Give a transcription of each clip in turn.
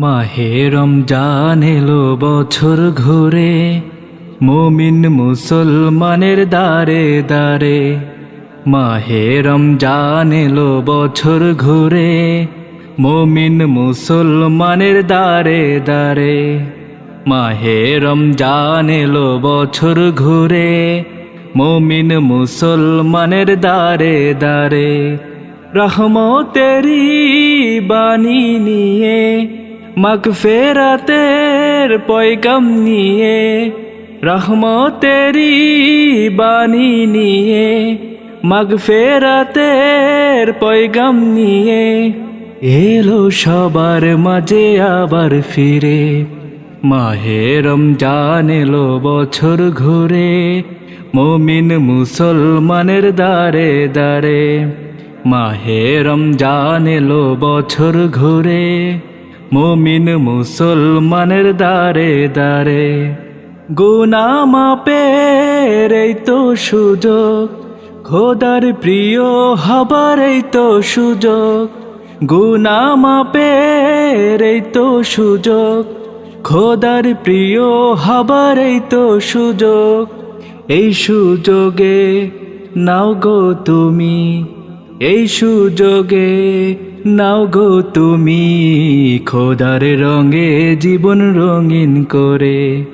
মাহে রমজান এলো বছর ঘুরে, মুমিন মুসলমানের দারে দারে মাহে রমজান এলো বছর ঘুরে, মুমিন মুসলমানের দারে দারে মাহে রমজান এলো বছর ঘুরে, মুমিন মুসলমানের দারে দারে রহমতেরি বাণী নিয়ে মাগফেরাতের পয়গাম নিয়ে রহমতেরি বাণী নিয়ে মাগফেরাতের পয়গাম নিয়ে এলো সবার মাঝে আবার ফিরে। মাহে রমজান এলো বছর ঘুরে, মমিন মুসলমানের দারে দারে মাহে রমজান এলো বছর ঘুরে মমিন মুসলমানের দারে দারে গুনা মাপের এই তো সুযোগ, খোদার প্রিয় হবার এই তো সুযোগ। গুনা মাপের এই তো সুযোগ, খোদার প্রিয় হবার এই তো সুযোগ। এই সুযোগে নাও গো তুমি, এই সুযোগে নাও গো তুমি খোদার রঙে জীবন রঙিন করে।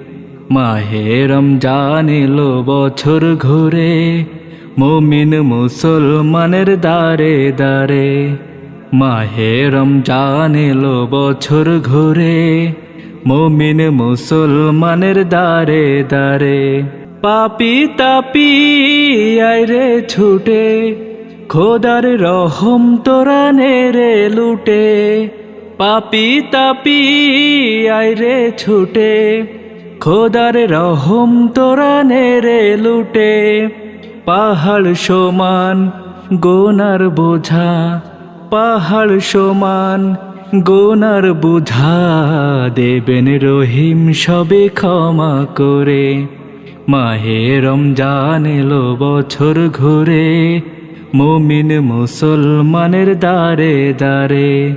মাহে রমজান এলো বছর ঘুরে, মুমিন মুসলমানের দারে দারে মাহে রমজান এলো বছর ঘুরে, মুমিন মুসলমানের দারে দারে পাপি তাপি আইরে ছুটে খোদার রহম তোরা নেরে লুটে, পাপি তাপি আইরে ছুটে। খোদার রহম তোরা নেরে লুটে, পাহাড় সমান গোনার বোঝা, পাহাড় সমান গোনার বোঝা দেবেন রহিম সবে ক্ষমা করে। মাহে রমজান এলো বছর ঘুরে মুমিন মুসলমানের দারে দারে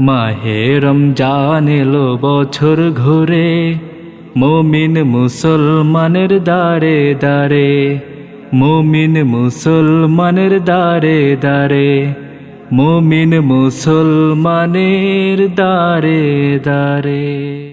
মাহে রমজান এলো বছর ঘুরে। মুমিন মুসলমানের দারে দারে মুমিন মুসলমানের দারে দারে মুমিন মুসলমানের দারে দারে